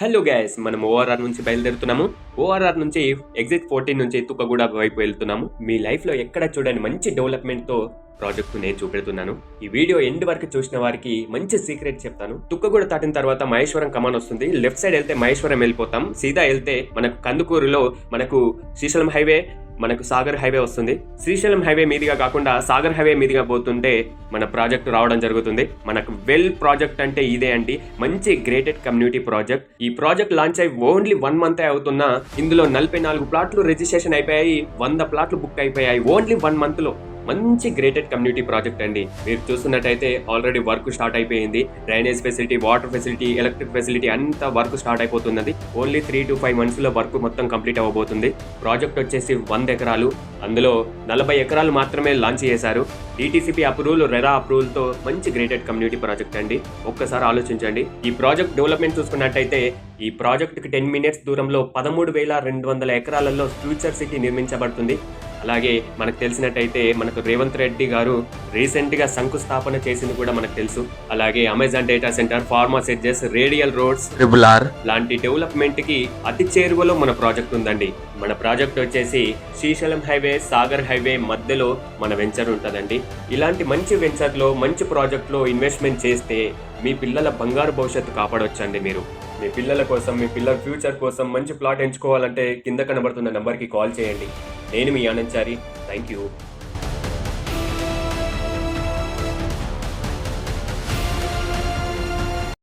Hello gas మనం ORR నుంచి బయలుదేరుతున్నాము. ఓఆర్ఆర్ నుంచి ఎగ్జిట్ ఫోర్టీన్ నుంచి తుక్కగూడ వైపు వెళ్తున్నాము. మీ లైఫ్లో ఎక్కడ చూడని మంచి డెవలప్మెంట్తో ప్రాజెక్ట్ నేను చూపెడుతున్నాను. ఈ వీడియో ఎండ్ వరకు చూసిన వారికి మంచి సీక్రెట్ చెప్తాను. తుక్కగూడ దాటిన తర్వాత మహేశ్వరం కమాన్ వస్తుంది. లెఫ్ట్ సైడ్ వెళ్తే మహేశ్వరం వెళ్ళిపోతాం. సీదా వెళ్తే మనకు కందుకూరులో మనకు శ్రీశైలం హైవే మనకు సాగర్ హైవే వస్తుంది. శ్రీశైలం హైవే మీదుగా కాకుండా సాగర్ హైవే మీదుగా పోతుంటే మన ప్రాజెక్ట్ రావడం జరుగుతుంది. మనకు వెల్ ప్రాజెక్ట్ అంటే ఇదే అండి. మంచి గ్రేటెడ్ కమ్యూనిటీ ప్రాజెక్ట్. ఈ ప్రాజెక్ట్ లాంచ్ అయి ఓన్లీ వన్ మంత్ అవుతున్నా ఇందులో నలభై నాలుగు ప్లాట్లు రిజిస్ట్రేషన్ అయిపోయాయి. వంద ప్లాట్లు బుక్ అయిపోయాయి. ఓన్లీ వన్ మంత్లో మంచి గ్రేటెడ్ కమ్యూనిటీ ప్రాజెక్ట్ అండి. మీరు చూస్తున్నట్టయితే ఆల్రెడీ వర్క్ స్టార్ట్ అయిపోయింది. Drainage facility water facility electric facility అంతా వర్క్ స్టార్ట్ అయిపోతున్నది. ఓన్లీ త్రీ టు ఫైవ్ మంత్స్లో వర్క్ మొత్తం కంప్లీట్ అవ్వబోతుంది. ప్రాజెక్ట్ వచ్చేసి వంద ఎకరాలు. అందులో నలభై ఎకరాలు మాత్రమే లాంచ్ చేశారు. డిటిసిపి అప్రూవల్ రెరా అప్రూవల్తో మంచి గ్రేటెడ్ కమ్యూనిటీ ప్రాజెక్ట్ అండి. ఒక్కసారి ఆలోచించండి. ఈ ప్రాజెక్ట్ డెవలప్మెంట్ చూసుకున్నట్టయితే ఈ ప్రాజెక్టుకి టెన్ మినిట్స్ దూరంలో పదమూడు వేల రెండు వందల ఎకరాలలో ఫ్యూచర్ సిటీ నిర్మించబడుతుంది. అలాగే మనకు తెలిసినట్టయితే మనకు రేవంత్ రెడ్డి గారు రీసెంట్గా శంకుస్థాపన చేసింది కూడా మనకు తెలుసు. అలాగే అమెజాన్ డేటా సెంటర్ ఫార్మా సెడ్జెస్ రేడియల్ రోడ్స్ ట్రిపుల్ ఆర్. లాంటి డెవలప్మెంట్కి అతి చేరువలో మన ప్రాజెక్ట్ ఉందండి. మన ప్రాజెక్ట్ వచ్చేసి శ్రీశైలం హైవే సాగర్ హైవే మధ్యలో మన వెంచర్ ఉంటుందండి. ఇలాంటి మంచి వెంచర్లో మంచి ప్రాజెక్ట్లో ఇన్వెస్ట్మెంట్ చేస్తే మీ పిల్లల బంగారు భవిష్యత్తు కాపాడొచ్చండి మీరు. మీ పిల్లల కోసం మీ పిల్లల ఫ్యూచర్ కోసం మంచి ప్లాట్ ఎంచుకోవాలంటే కింద కనబడుతున్న నంబర్కి కాల్ చేయండి. నేను మీ ఆనంద్ చారి థ్యాంక్ యూ